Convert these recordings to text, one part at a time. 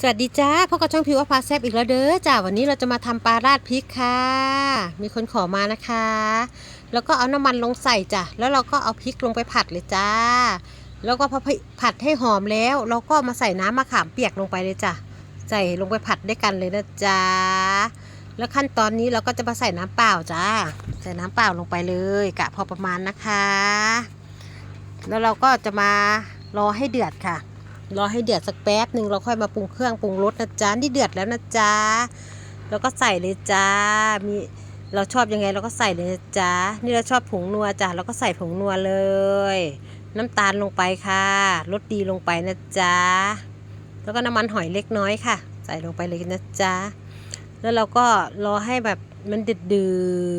สวัสดีจ้าพบกับช่องพิวว่าพาแซบอีกแล้วเด้อจ้าวันนี้เราจะมาทำปลาราดพริกค่ะ มีคนขอมานะคะ แล้วก็เอาน้ำมันลงใส่จ้ะแล้วเราก็เอาพริกลงไปผัดเลยจ้า แล้วก็พอผัดให้หอมแล้ว เราก็มาใส่น้ำมะขามเปียกลงไปเลยจ้ะใส่ลงไปผัดด้วยกันเลยนะจ้าแล้วขั้นตอนนี้เราก็จะมาใส่น้ำเปล่าจ้าใส่น้ำเปล่าลงไปเลยกะพอประมาณนะคะ แล้วเราก็จะมารอให้เดือดค่ะ รอให้เดือดสักแป๊บหนึ่งเราค่อยมาปรุงเครื่องปรุงรสนะจ๊ะนี่เดือดแล้วนะจ๊ะแล้วก็ใส่เลยจ้ามีเราชอบยังไงเราก็ใส่เลยจ๊านี่เราชอบผงนัวจ้ะเราก็ใส่ผงนัวเลย น้ำตาลลงไปค่ะรสดีลงไปนะจ๊ะแล้วก็น้ำมันหอยเล็กน้อยค่ะ ใส่ลงไปเลยนะจ๊ะ แล้วเราก็รอให้แบบมันเดือดเดื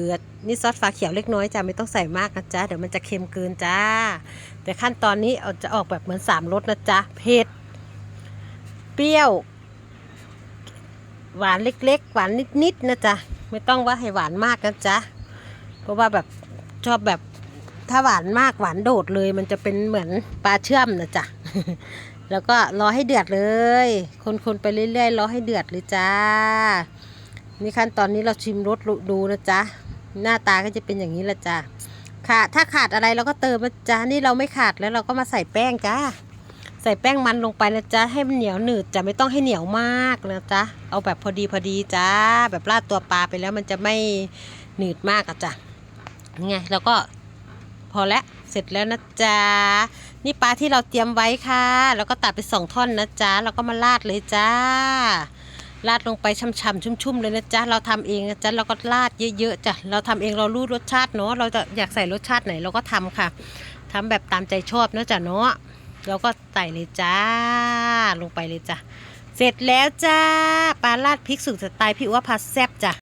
อดๆนี่ซอสฟ้าเขียวเล็กน้อยจ้ะไม่ต้องใส่มากนะจ๊ะเดี๋ยวมันจะเค็มเกินจ้า แต่ขั้นตอนนี้เอาจะออกแบบเหมือนสามรสนะจ๊ะเผ็ดเปรี้ยว หวานเล็กๆ หวานนิดๆนะจ๊ะไม่ต้องว่าให้หวานมากนะจ๊ะเพราะว่าแบบชอบแบบถ้าหวานมากหวานโดดเลย มันจะเป็นเหมือนปลาเชื่อมนะจ๊ะแล้วก็รอให้เดือดเลย คนๆไปเรื่อยๆรอให้เดือดเลยจ้า นี่ขั้นตอนนี้เราชิมรสดูนะจ๊ะ หน้าตาก็จะเป็นอย่างนี้ละจ้ะค่ะ ถ้าขาดอะไรเราก็เติมนะจ๊ะ นี่เราไม่ขาดแล้วเราก็มาใส่แป้งจ้าใส่แป้งมันลงไปนะจ๊ะ ให้มันเหนียวหนืดจะไม่ต้องให้เหนียวมากนะจ๊ะ เอาแบบพอดีพอดีจ้า แบบราดตัวปลาไปแล้วมันจะไม่หนืดมากอะจ้ะนี่ไงแล้วก็พอแล้วเสร็จแล้วนะจ๊ะ นี่ปลาที่เราเตรียมไว้ค่ะ แล้วก็ตัดไปสองท่อนนะจ๊ะ แล้วก็มาราดเลยจ้า ราดลงไปช่ำๆชุ่มๆเลยนะจ๊ะเราทำเองนะจ๊ะเราก็ราดเยอะๆจ้ะเราทำเองเรารู้รสชาติเนาะเราจะอยากใส่รสชาติไหนเราก็ทำค่ะทำแบบตามใจชอบนะจ๊ะเนาะเราก็ใส่เลยจ้า ลงไปเลยจ้ะเสร็จแล้วจ้าปลาราดพริกสุดสไตล์พี่ว่าผัดแซ่บจ้ะ